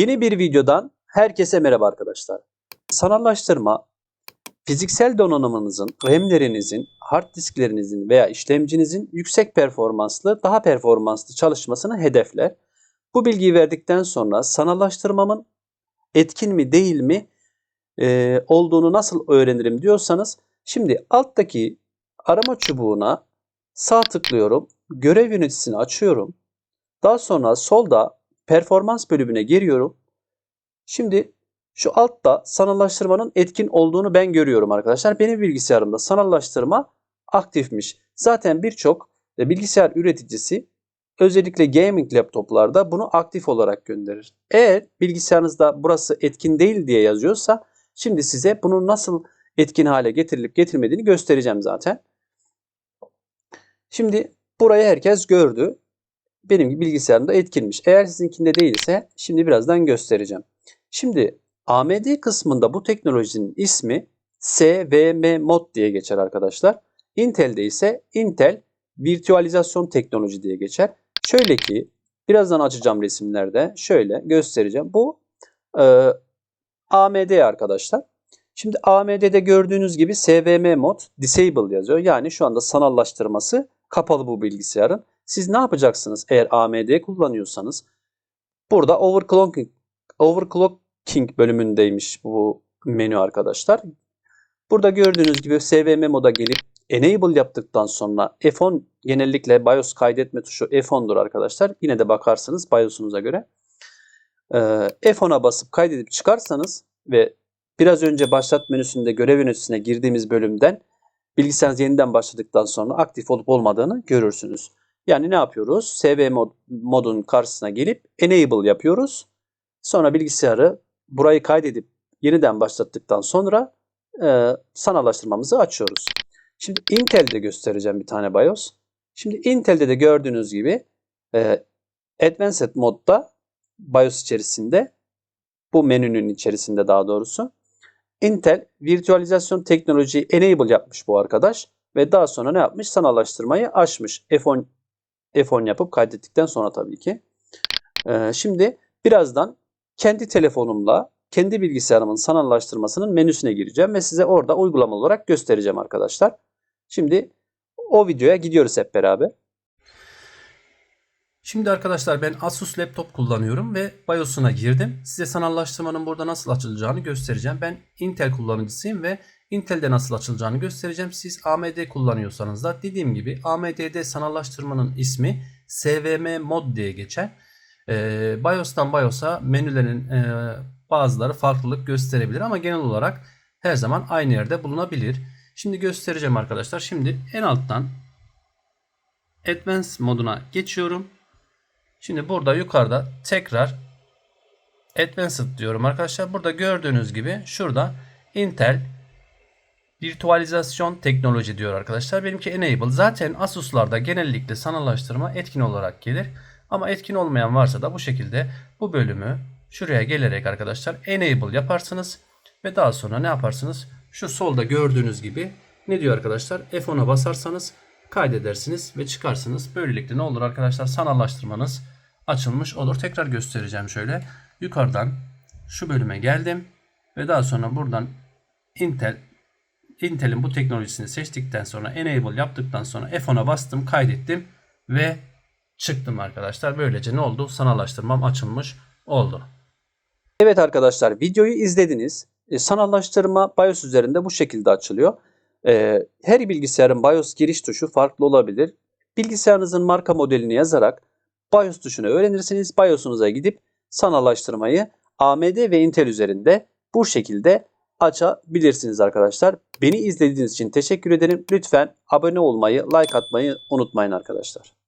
Yeni bir videodan herkese merhaba arkadaşlar. Sanallaştırma, fiziksel donanımınızın, RAM'lerinizin, hard disklerinizin veya işlemcinizin yüksek performanslı, daha performanslı çalışmasını hedefler. Bu bilgiyi verdikten sonra sanallaştırmamın etkin mi değil mi e, olduğunu nasıl öğrenirim diyorsanız, şimdi alttaki arama çubuğuna sağ tıklıyorum, görev yöneticisini açıyorum. Daha sonra solda performans bölümüne giriyorum. Şimdi şu altta sanallaştırmanın etkin olduğunu ben görüyorum arkadaşlar. Benim bilgisayarımda sanallaştırma aktifmiş. Zaten birçok e, bilgisayar üreticisi özellikle gaming laptoplarda bunu aktif olarak gönderir. Eğer bilgisayarınızda burası etkin değil diye yazıyorsa şimdi size bunu nasıl etkin hale getirilip getirilmediğini göstereceğim zaten. Şimdi burayı herkes gördü. Benim bilgisayarımda etkinmiş. Eğer sizinkinde değilse şimdi birazdan göstereceğim. Şimdi AMD kısmında bu teknolojinin ismi SVM Mod diye geçer arkadaşlar. Intel'de ise Intel Virtualizasyon Teknoloji diye geçer. Şöyle ki birazdan açacağım resimlerde şöyle göstereceğim. Bu e, AMD arkadaşlar. Şimdi AMD'de gördüğünüz gibi SVM mod disable yazıyor. Yani şu anda sanallaştırması kapalı bu bilgisayarın. Siz ne yapacaksınız eğer AMD kullanıyorsanız? Burada overclocking, overclocking bölümündeymiş bu menü arkadaşlar. Burada gördüğünüz gibi SVM moda gelip enable yaptıktan sonra F10 genellikle BIOS kaydetme tuşu F10'dur arkadaşlar. Yine de bakarsınız BIOS'unuza göre. Ee, F10'a basıp kaydedip çıkarsanız ve biraz önce başlat menüsünde görev yöneticisine girdiğimiz bölümden bilgisayarınız yeniden başladıktan sonra aktif olup olmadığını görürsünüz. Yani ne yapıyoruz? SV mod, modun karşısına gelip enable yapıyoruz. Sonra bilgisayarı burayı kaydedip yeniden başlattıktan sonra e, sanallaştırmamızı açıyoruz. Şimdi Intel'de göstereceğim bir tane BIOS. Şimdi Intel'de de gördüğünüz gibi e, Advanced modda BIOS içerisinde bu menünün içerisinde daha doğrusu Intel virtualizasyon teknolojiyi enable yapmış bu arkadaş ve daha sonra ne yapmış? Sanallaştırmayı açmış. F10 F10 yapıp kaydettikten sonra tabii ki. Ee, şimdi birazdan kendi telefonumla kendi bilgisayarımın sanallaştırmasının menüsüne gireceğim ve size orada uygulama olarak göstereceğim arkadaşlar. Şimdi o videoya gidiyoruz hep beraber. Şimdi arkadaşlar ben Asus laptop kullanıyorum ve BIOS'una girdim. Size sanallaştırmanın burada nasıl açılacağını göstereceğim. Ben Intel kullanıcısıyım ve Intel'de nasıl açılacağını göstereceğim. Siz AMD kullanıyorsanız da dediğim gibi AMD'de sanallaştırmanın ismi SVM Mod diye geçer. Ee, BIOS'tan BIOS'a menülerin e, bazıları farklılık gösterebilir ama genel olarak her zaman aynı yerde bulunabilir. Şimdi göstereceğim arkadaşlar. Şimdi en alttan Advanced moduna geçiyorum. Şimdi burada yukarıda tekrar Advanced diyorum arkadaşlar. Burada gördüğünüz gibi şurada Intel virtualizasyon teknoloji diyor arkadaşlar. Benimki enable. Zaten Asus'larda genellikle sanallaştırma etkin olarak gelir. Ama etkin olmayan varsa da bu şekilde bu bölümü şuraya gelerek arkadaşlar enable yaparsınız. Ve daha sonra ne yaparsınız? Şu solda gördüğünüz gibi ne diyor arkadaşlar? F10'a basarsanız kaydedersiniz ve çıkarsınız. Böylelikle ne olur arkadaşlar? Sanallaştırmanız açılmış olur. Tekrar göstereceğim şöyle. Yukarıdan şu bölüme geldim ve daha sonra buradan Intel Intel'in bu teknolojisini seçtikten sonra enable yaptıktan sonra F10'a bastım, kaydettim ve çıktım arkadaşlar. Böylece ne oldu? Sanallaştırmam açılmış oldu. Evet arkadaşlar videoyu izlediniz. E, sanallaştırma BIOS üzerinde bu şekilde açılıyor. E, her bilgisayarın BIOS giriş tuşu farklı olabilir. Bilgisayarınızın marka modelini yazarak BIOS tuşunu öğrenirsiniz. BIOS'unuza gidip sanallaştırmayı AMD ve Intel üzerinde bu şekilde açabilirsiniz arkadaşlar. Beni izlediğiniz için teşekkür ederim. Lütfen abone olmayı, like atmayı unutmayın arkadaşlar.